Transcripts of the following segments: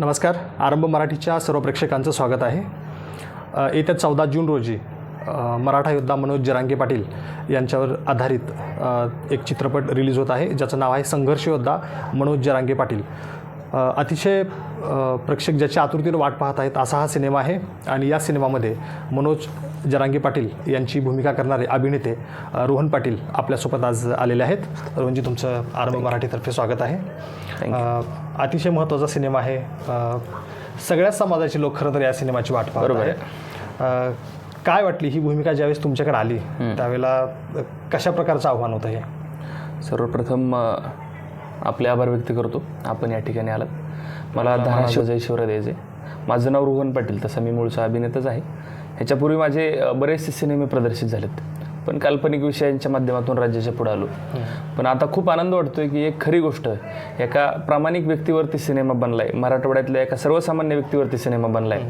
नमस्कार. आरंभ मराठीच्या सर्व प्रेक्षकांचं स्वागत आहे. येत्या चौदा जून रोजी मराठा योद्धा मनोज जरांगे पाटील यांच्यावर आधारित एक चित्रपट रिलीज होत आहे ज्याचं नाव आहे संघर्ष योद्धा मनोज जरांगे पाटील. अतिशय प्रेक्षक ज्याच्या आतुरतेनं वाट पाहत आहेत असा हा सिनेमा आहे. आणि या सिनेमामध्ये मनोज जरांगे पाटील यांची भूमिका करणारे अभिनेते रोहन पाटील आपल्यासोबत आज आलेले आहेत. रोहनजी तुमचं आरंभ मराठीतर्फे स्वागत आहे. अतिशय महत्त्वाचा सिनेमा आहे. सगळ्याच समाजाचे लोक खरं तर या सिनेमाची वाट पाहत बरोबर आहे. काय वाटली ही भूमिका ज्यावेळेस तुमच्याकडे आली? त्यावेळेला कशा प्रकारचं आव्हान होतं हे? सर्वप्रथम आपले आभार व्यक्त करतो. आपण या ठिकाणी आलात. मला धाराशिव जय शिवराय द्यायचे माझं नाव रोहन पाटील तसं मी मूळचा अभिनेताच आहे. ह्याच्यापूर्वी माझे बरेचसे सिनेमे प्रदर्शित झालेत. पण काल्पनिक विषयांच्या माध्यमातून राज्याच्या पुढे आलो. पण आता खूप आनंद वाटतोय की एक खरी गोष्ट एका प्रामाणिक व्यक्तीवरती सिनेमा बनलाय. मराठवाड्यातल्या एका सर्वसामान्य व्यक्तीवरती सिनेमा बनलाय.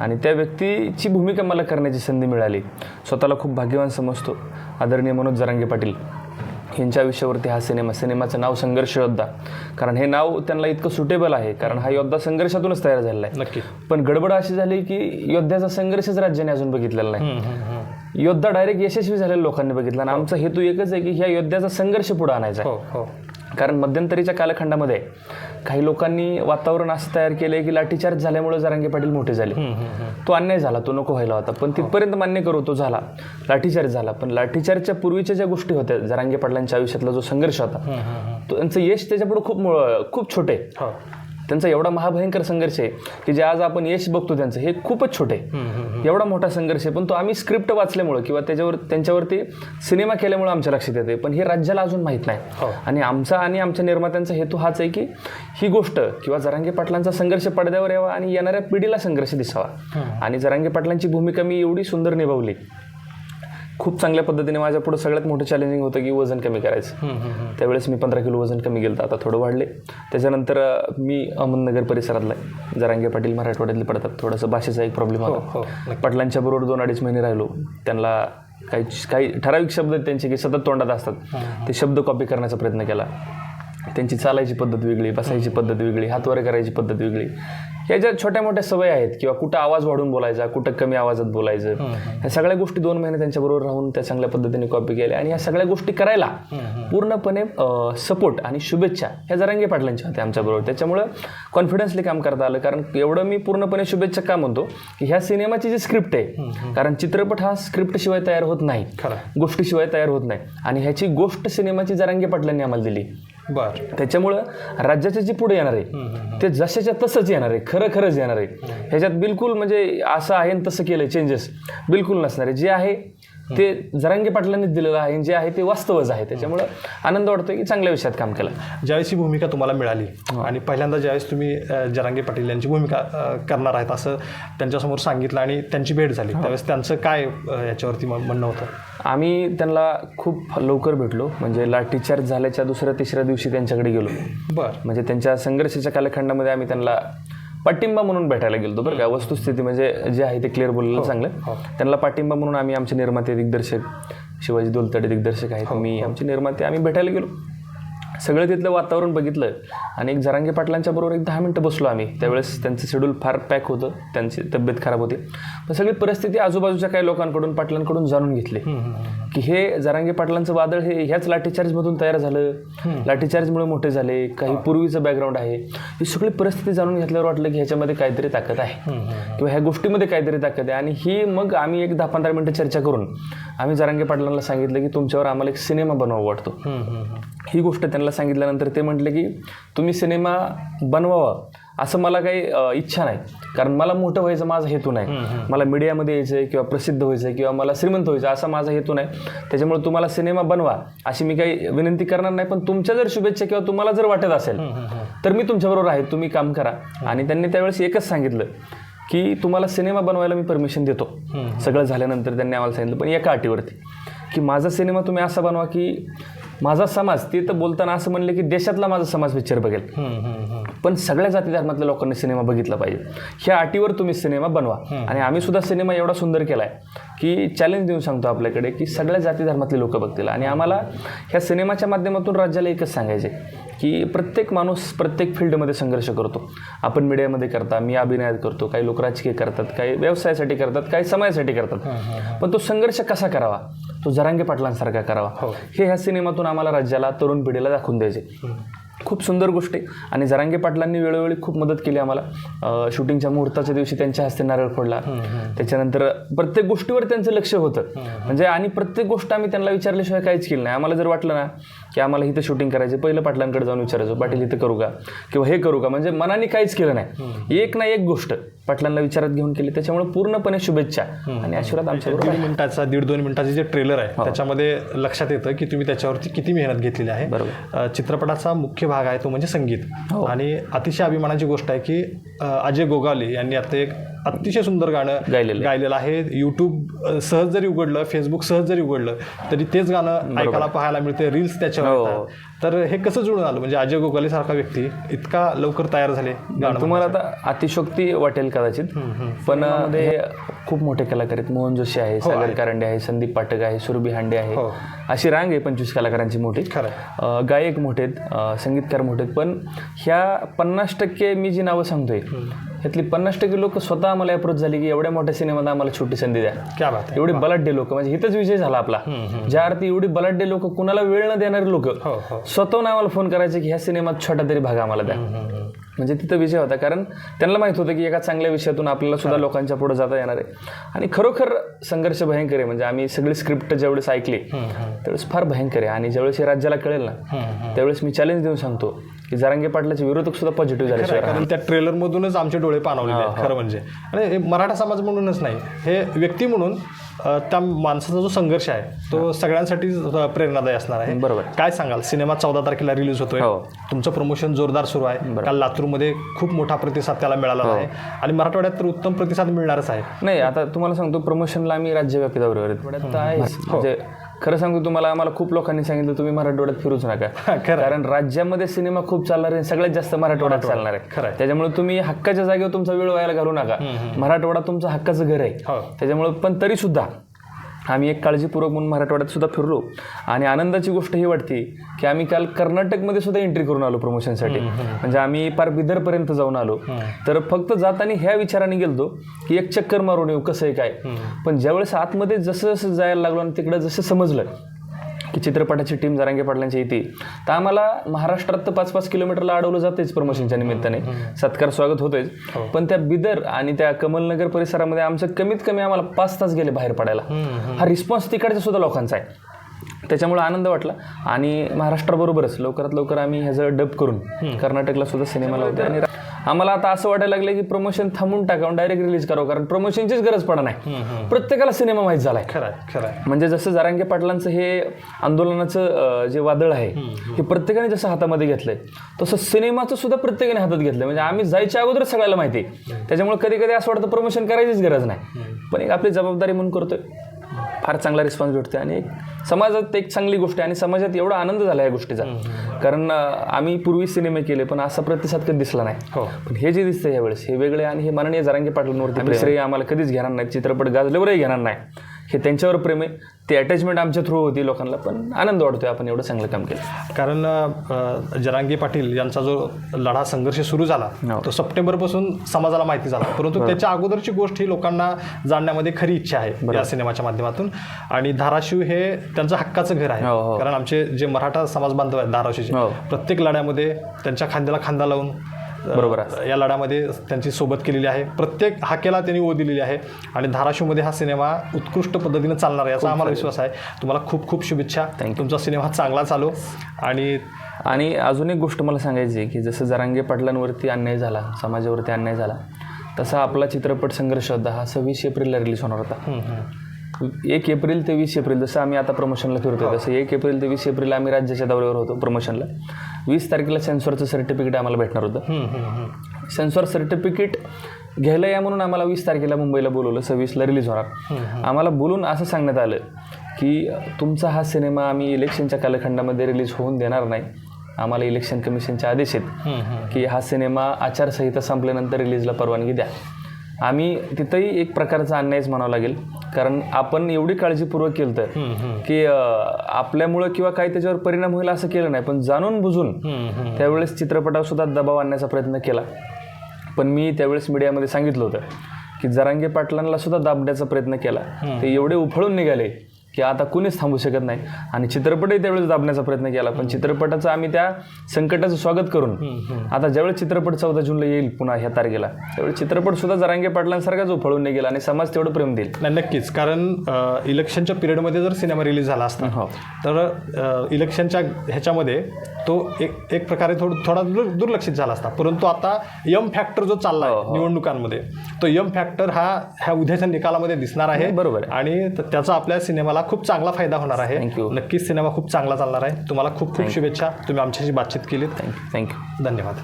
आणि त्या व्यक्तीची भूमिका मला करण्याची संधी मिळाली. स्वतःला खूप भाग्यवान समजतो. आदरणीय मनोज जरांगे पाटील यांच्या आयुष्यावरती हा सिनेमा सिनेमाचं नाव संघर्ष योद्धा. कारण हे नाव त्यांना इतकं सुटेबल आहे कारण हा योद्धा संघर्षातूनच तयार झालेला आहे. नक्की पण गडबड अशी झाली की योद्ध्याचा संघर्षच राज्याने अजून बघितलेला नाही. योद्धा डायरेक्ट यशस्वी झालेल्या लोकांनी बघितला आणि आमचा हेतू एकच आहे की ह्या योद्ध्याचा संघर्ष पुढे आणायचा. हो हो. कारण मध्यंतरीच्या कालखंडामध्ये काही लोकांनी वातावरण असं तयार केलंय की लाठीचार्ज झाल्यामुळे जरांगे पाटील मोठे झाले. तो अन्याय झाला तो नको व्हायला होता. पण तिथपर्यंत मान्य करू तो झाला. लाठीचार्ज झाला. पण लाठीचार्जच्या पूर्वीच्या ज्या गोष्टी होत्या जरांगे पाटलांच्या आयुष्यातला जो संघर्ष होता तो त्यांचं यश त्याच्यापुढे खूप खूप छोटे. हो. त्यांचा एवढा महाभयंकर संघर्ष आहे की जे आज आपण यश बघतो त्यांचं हे खूपच छोटे. एवढा मोठा संघर्ष आहे. पण तो आम्ही स्क्रिप्ट वाचल्यामुळं किंवा त्याच्यावर त्यांच्यावरती सिनेमा केल्यामुळे आमच्या लक्षात येते पण हे राज्याला अजून माहीत नाही. हो. आणि आमचा आणि आमच्या निर्मात्यांचा हेतू हाच आहे की ही गोष्ट किंवा जरांगे पाटलांचा संघर्ष पडद्यावर यावा आणि येणाऱ्या पिढीला संघर्ष दिसावा. आणि जरांगे पाटलांची भूमिका मी एवढी सुंदर निभावली खूप चांगल्या पद्धतीने माझ्या पुढे सगळ्यात मोठं चॅलेंजिंग होतं की वजन कमी करायचं. त्यावेळेस मी पंधरा किलो वजन कमी गेलं आता थोडं वाढले. त्याच्यानंतर मी अहमदनगर परिसरातला आहे. जरांगे पाटील मराठवाड्यातले पडतात. थोडंसं भाषेचा एक प्रॉब्लेम हो होता. पाटलांच्या बरोबर दोन अडीच महिने राहिलो. त्यांना काही काही ठराविक शब्द आहेत त्यांचे की सतत तोंडात असतात. ते शब्द कॉपी करण्याचा प्रयत्न केला. त्यांची चालायची पद्धत वेगळी बसायची पद्धत वेगळी हातवारे करायची पद्धत वेगळी. ह्या ज्या छोट्या मोठ्या सवयी आहेत किंवा कुठं आवाज वाढून बोलायचा कुठं कमी आवाजात बोलायचं. ह्या सगळ्या गोष्टी दोन महिने त्यांच्याबरोबर राहून त्या चांगल्या पद्धतीने कॉपी केल्या आणि ह्या सगळ्या गोष्टी करायला पूर्णपणे सपोर्ट आणि शुभेच्छा ह्या जरांगे पाटलांच्या होत्या आमच्याबरोबर त्याच्यामुळं कॉन्फिडन्सली काम करता आलं. कारण एवढं मी पूर्णपणे शुभेच्छा का म्हणतो की ह्या सिनेमाची जी स्क्रिप्ट आहे कारण चित्रपट हा स्क्रिप्टशिवाय तयार होत नाही. गोष्टीशिवाय तयार होत नाही. आणि ह्याची गोष्ट सिनेमाची जरांगे पाटलांनी आम्हाला दिली. बर. त्याच्यामुळं राज्याचे जे पुढे येणार आहे ते जशाच्या तसंच येणार आहे खरं खरंच येणार आहे. ह्याच्यात बिलकुल म्हणजे असं आहे आणि तसं केलं चेंजेस बिलकुल नसणार आहे. जे आहे ते जरांगे पाटलांनीच दिलेलं आहे जे आहे ते वास्तवच आहे. त्याच्यामुळं आनंद वाटतोय की चांगल्या विषयात काम केलं. ज्यावेळेस ही भूमिका तुम्हाला मिळाली आणि पहिल्यांदा ज्यावेळेस तुम्ही जरांगे पाटील यांची भूमिका करणार आहेत असं त्यांच्यासमोर सांगितलं आणि त्यांची भेट झाली त्यावेळेस त्यांचं काय याच्यावरती म्हणणं होतं? आम्ही त्यांना खूप लवकर भेटलो. म्हणजे लाठीचार्ज झाल्याच्या दुसऱ्या तिसऱ्या दिवशी त्यांच्याकडे गेलो. बर. म्हणजे त्यांच्या संघर्षाच्या कालखंडामध्ये आम्ही त्यांना पाठिंबा म्हणून भेटायला गेलो बरं का. वस्तुस्थिती म्हणजे जे आहे ते क्लिअर बोललेलं चांगलं. त्यांना पाठिंबा म्हणून आम्ही आमचे निर्माते दिग्दर्शक शिवाजी दोलतडे दिग्दर्शक आहेत मी आमचे निर्माते आम्ही भेटायला गेलो. सगळं तिथलं वातावरण बघितलं आणि एक जरांगे पाटलांच्या बरोबर एक दहा मिनटं बसलो आम्ही. त्यावेळेस त्यांचं शेड्यूल फार पॅक होतं. त्यांची तब्येत खराब होती. पण सगळी परिस्थिती आजूबाजूच्या काही लोकांकडून पाटलांकडून जाणून घेतली. की हे जरांगे पाटलांचं वादळ हे ह्याच लाठीचार्जमधून तयार झालं. लाठीचार्जमुळे मोठे झाले. काही पूर्वीचं बॅकग्राऊंड आहे. ही सगळी परिस्थिती जाणून घेतल्यावर वाटलं की ह्याच्यामध्ये काहीतरी ताकद आहे. किंवा ह्या गोष्टीमध्ये काहीतरी ताकद आहे. आणि ही मग आम्ही एक दहा पंधरा मिनटं चर्चा करून आम्ही जरांगे पाटलांना सांगितलं की तुमच्यावर आम्हाला एक सिनेमा बनवावा वाटतो. ही गोष्ट त्यांना सांगितल्यानंतर ते म्हटले की तुम्ही सिनेमा बनवावा. असं मला काही इच्छा नाही. कारण मला मोठं व्हायचं माझा हेतू नाही. मला मीडियामध्ये यायचं आहे किंवा प्रसिद्ध व्हायचं आहे किंवा मला श्रीमंत व्हायचं असा माझा हेतू नाही. त्याच्यामुळे तुम्हाला सिनेमा बनवा. अशी मी काही विनंती करणार नाही. पण तुमच्या जर शुभेच्छा किंवा तुम्हाला जर वाटत असेल तर मी तुमच्याबरोबर आहे. तुम्ही काम करा. आणि त्यांनी त्यावेळेस एकच सांगितलं की तुम्हाला सिनेमा बनवायला मी परमिशन देतो. सगळं झाल्यानंतर त्यांनी आम्हाला सांगितलं. पण एका अटीवरती की माझा सिनेमा तुम्ही असा बनवा की माझा समाज ते तर बोलताना असं म्हणले की देशातला माझा समाज पिक्चर बघेल. पण सगळ्या जाती धर्मातल्या लोकांनी सिनेमा बघितला पाहिजे. ह्या अटीवर तुम्ही सिनेमा बनवा. आणि आम्ही सुद्धा सिनेमा एवढा सुंदर केलाय की चॅलेंज देऊन सांगतो आपल्याकडे की सगळ्या जाती धर्मातले लोक बघतील. आणि आम्हाला ह्या सिनेमाच्या माध्यमातून राज्याला एकच सांगायचे की प्रत्येक माणूस प्रत्येक फील्डमध्ये संघर्ष करतो. आपण मीडियामध्ये करता मी अभिनयात करतो काही लोक राजकीय करतात काही व्यवसायासाठी करतात काही समाजासाठी करतात. पण तो संघर्ष कसा करावा? तो जरांगे पाटलांसारखा करावा. हे. ह्या सिनेमातून आम्हाला राज्याला तरुण पिढीला दाखवून द्यायचे. खूप सुंदर गोष्टी आणि जरांगे पाटलांनी वेळोवेळी खूप मदत केली आम्हाला. शूटिंगच्या मुहूर्ताच्या दिवशी त्यांच्या हस्ते नारळ फोडला. त्याच्यानंतर प्रत्येक गोष्टीवर त्यांचं लक्ष होतं. म्हणजे आणि प्रत्येक गोष्ट आम्ही त्यांना विचारल्याशिवाय काहीच केलं नाही. आम्हाला जर वाटलं ना की आम्हाला इथं शूटिंग करायचं पहिलं पाटलांकडे जाऊन विचारायचो पाटील इथं करू का? किंवा हे करू का? म्हणजे मनाने काहीच केलं नाही. एक ना एक गोष्ट पाटलांना विचारात घेऊन केली त्याच्यामुळे पूर्णपणे शुभेच्छा. आणि आशीर्वाद आमच्या दीड मिनिटाचा दीड दोन मिनिटाचे जे ट्रेलर आहे त्याच्यामध्ये लक्षात येतं की तुम्ही त्याच्यावरती किती मेहनत घेतलेली आहे. बरोबर. चित्रपटाचा मुख्य भाग आहे तो म्हणजे संगीत. आणि अतिशय अभिमानाची गोष्ट आहे की अजय गोगावले यांनी आता एक अतिशय सुंदर गाणं गायलेलं आहे. गायलेलं आहे. यूट्यूब सहज जरी उघडलं फेसबुक सहज जरी उघडलं तरी तेच गाणं ऐकायला पाहायला मिळते रील्स त्याच्यावर हो. येतात. तर हे कसं जुळून आलं? म्हणजे अजय गोगावले सारखा व्यक्ती इतका लवकर तयार झाले गाणं तुम्हाला आता अतिशोक्ती वाटेल कदाचित पण मध्ये खूप मोठे कलाकार आहेत. मोहन जोशी आहे सागर कारंडे आहे संदीप पाठक आहे सुरभी हांडे आहे. हो. अशी रांग आहे पंचवीस कलाकारांची मोठी. खरं. अ, गायक मोठे आहेत अ, संगीतकार मोठे आहेत. पण ह्या पन्नास टक्के मी जी नावं सांगतोय ह्यातली पन्नास टक्के लोक स्वतः आम्हाला अप्रोच झाली की एवढ्या मोठ्या सिनेमात आम्हाला छोटी संधी द्या. क्या बात आहे. एवढे बलाढ्य लोक म्हणजे इथंच विषय झाला आपला. ज्या अर्थी एवढी बलाढ्य लोक कुणाला वेळ न देणारे लोक हो हो. स्वतःहून आम्हाला फोन करायचे की ह्या सिनेमात छोटा तरी भाग आम्हाला द्या. म्हणजे तिथं विषय होता. कारण त्यांना माहीत होतं की एका चांगल्या विषयातून आपल्याला सुद्धा लोकांच्या पुढे जाता येणार आहे. आणि खरोखर संघर्ष भयंकर आहे. म्हणजे आम्ही सगळी स्क्रिप्ट ज्यावेळेस ऐकली त्यावेळेस फार भयंकर आहे. आणि ज्यावेळेस हे राज्याला कळेल ना त्यावेळेस मी चॅलेंज देऊन सांगतो की जरांगे पाटलाचे विरोधक सुद्धा पॉझिटिव्ह झाले कारण त्या ट्रेलर मधूनच आमचे डोळे पाणवलेले आहेत खरं म्हणजे. आणि हे मराठा समाज म्हणूनच नाही हे व्यक्ती म्हणून त्या माणसाचा जो संघर्ष आहे तो सगळ्यांसाठी प्रेरणादायी असणार आहे. बरोबर. काय सांगाल? सिनेमा चौदा तारखेला रिलीज होतोय. हो. तुमचं प्रमोशन जोरदार सुरू आहे. काल लातूरमध्ये खूप मोठा प्रतिसाद त्याला मिळाला हो. आहे. आणि मराठवाड्यात तर उत्तम प्रतिसाद मिळणारच आहे. नाही आता तुम्हाला सांगतो प्रमोशनला आम्ही राज्यव्यापी दौऱ्यावर आहेच. म्हणजे खरं सांगतो तुम्हाला आम्हाला खूप लोकांनी सांगितलं तुम्ही मराठवाड्यात फिरूच नका. कारण राज्यामध्ये सिनेमा खूप चालणार आहे सगळ्यात जास्त मराठवाड्यात चालणार आहे खरं आहे. त्याच्यामुळे तुम्ही हक्काच्या जागेवर तुमचा वेळ व्हायला घालू नका मराठवाडा तुमचं हक्काचं घर आहे हो. त्याच्यामुळे पण तरी सुद्धा आम्ही एक काळजीपूर्वक म्हणून मराठवाड्यात सुद्धा फिरलो. आणि आनंदाची गोष्ट ही वाटते की आम्ही काल कर्नाटकमध्ये सुद्धा एंट्री करून आलो प्रमोशनसाठी म्हणजे आम्ही पार बिदरपर्यंत जाऊन आलो. तर फक्त जाताना ह्या विचाराने गेलतो की एक चक्कर मारून येऊ कसं आहे काय? पण ज्यावेळेस आतमध्ये जसं जसं जायला लागलो आणि तिकडं जसं समजलं की चित्रपटाची टीम जरांगे पाटलांची येते. तर आम्हाला महाराष्ट्रात तर पाच पाच किलोमीटरला अडवलं जातेच प्रमोशनच्या निमित्ताने. सत्कार स्वागत होतेच पण त्या बिदर आणि त्या कमलनगर परिसरामध्ये आमचं कमीत कमी आम्हाला पाच तास गेले बाहेर पडायला. हा रिस्पॉन्स तिकडच्या सुद्धा लोकांचा आहे. त्याच्यामुळे आनंद वाटला. आणि महाराष्ट्राबरोबरच लवकरात लवकर आम्ही ह्याचं डब करून कर्नाटकला सुद्धा सिनेमा लावतो आणि आम्हाला आता असं वाटायला लागलं की प्रमोशन थांबून टाकावं डायरेक्ट रिलीज करावं कारण प्रमोशनचीच गरज पडा नाही. प्रत्येकाला सिनेमा माहीत झालाय. खरं खरं म्हणजे जसं जरांगे पाटलांचं हे आंदोलनाचं जे वादळ आहे हे प्रत्येकाने जसं हातामध्ये घेतलंय तसं सिनेमाचं सुद्धा प्रत्येकाने हातात घेतलंय. म्हणजे आम्ही जायच्या अगोदरच सगळ्याला माहिती आहे. त्याच्यामुळे कधी कधी असं वाटतं प्रमोशन करायचीच गरज नाही. पण एक आपली जबाबदारी म्हणून करतोय. फार चांगला रिस्पॉन्स भेटतोय. आणि समाजात एक चांगली गोष्ट आहे आणि समाजात एवढा आनंद झाला या गोष्टीचा. कारण आम्ही पूर्वी सिनेमे केले पण असा प्रतिसाद कधी दिसला नाही. हो. पण हे जे दिसतंय यावेळेस हे वेगळे आणि हे माननीय जरांगे पाटलांवरती श्रेय आम्हाला कधीच घेणार नाही. चित्रपट गाजल्यावरही घेणार नाही. हे त्यांच्यावर प्रेम आहे. ते अटॅचमेंट आमच्या थ्रू होती लोकांना पण आनंद वाटतोय आपण एवढं चांगलं काम केलं कारण अ, जरांगे पाटील यांचा जो लढा संघर्ष सुरू झाला हो. तो सप्टेंबरपासून समाजाला माहिती झाला परंतु त्याच्या अगोदरची गोष्ट ही लोकांना जाणण्यामध्ये खरी इच्छा आहे या सिनेमाच्या माध्यमातून आणि धाराशिव हे त्यांचं हक्काचं घर हो, आहे हो. कारण आमचे जे मराठा समाज बांधव आहेत धाराशिवचे हो. प्रत्येक लढ्यामध्ये त्यांच्या खांद्याला खांदा लावून बरोबर या लढ्यामध्ये त्यांची सोबत केलेली आहे. प्रत्येक हाकेला त्यांनी ओ दिलेली आहे आणि धाराशिवमध्ये हा सिनेमा उत्कृष्ट पद्धतीने चालणार आहे याचा आम्हाला विश्वास आहे. तुम्हाला खूप खूप शुभेच्छा. तुमचा सिनेमा चांगला चालू. आणि आणि अजून एक गोष्ट मला सांगायची आहे की जसं जरांगे पाटलांवरती अन्याय झाला समाजावरती अन्याय झाला तसा आपला चित्रपट संघर्ष होता. हा सव्वीस एप्रिलला रिलीज होणार होता. एक एप्रिल ते वीस एप्रिल जसं आम्ही आता प्रमोशनला फिरतोय तसं एक एप्रिल ते वीस एप्रिल आम्ही राज्याच्या दौऱ्यावर होतो प्रमोशनला वीस तारखेला सेन्सॉरचं सर्टिफिकेट आम्हाला भेटणार होतं. सेन्सॉर सर्टिफिकेट घ्यायला या म्हणून आम्हाला वीस तारखेला मुंबईला बोलवलं सव्वीसला रिलीज होणार. आम्हाला बोलून असं सांगण्यात आलं की तुमचा हा सिनेमा आम्ही इलेक्शनच्या कालखंडामध्ये रिलीज होऊन देणार नाही. आम्हाला इलेक्शन कमिशनचे आदेश आहेत की हा सिनेमा आचारसंहिता संपल्यानंतर रिलीजला परवानगी द्या. आम्ही तिथंही एक प्रकारचा अन्यायच म्हणावा लागेल. कारण आपण एवढी काळजीपूर्वक केलं तर की आपल्यामुळं किंवा काही त्याच्यावर परिणाम होईल असं केलं नाही. पण जाणून बुजून त्यावेळेस चित्रपटावर सुद्धा दबाव आणण्याचा प्रयत्न केला. पण मी त्यावेळेस मीडियामध्ये सांगितलं होतं की जरांगे पाटलांना सुद्धा दाबण्याचा प्रयत्न केला. ते एवढे उफळून निघाले की आता कुणीच थांबू शकत नाही. आणि चित्रपटही त्यावेळेस दाबण्याचा प्रयत्न केला पण चित्रपटाचं आम्ही त्या संकटाचं स्वागत करून आता ज्यावेळेस चित्रपट चौदा जूनला येईल पुन्हा ह्या तारखेला त्यावेळेस चित्रपट सुद्धा जरांगे पाटलांसारखाच उफळून नाही गेला आणि समाज तेवढं प्रेम देईल. नाही नक्कीच. कारण इलेक्शनच्या पिरियडमध्ये जर सिनेमा रिलीज झाला असता हो. तर इलेक्शनच्या ह्याच्यामध्ये तो एक एक प्रकारे थोडं थोडा दुर् दुर्लक्षित झाला असता. परंतु आता यम फॅक्टर जो चालला हो, आहे निवडणुकांमध्ये तो यम फॅक्टर हा ह्या उद्याच्या निकालामध्ये दिसणार आहे. बरोबर आहे. आणि त्याचा आपल्या सिनेमाला खूप चांगला फायदा होणार आहे. नक्कीच सिनेमा खूप चांगला चालणार आहे. तुम्हाला खूप खूप शुभेच्छा. तुम्ही आमच्याशी बातचीत केलीत. थँक्यू थँक्यू धन्यवाद.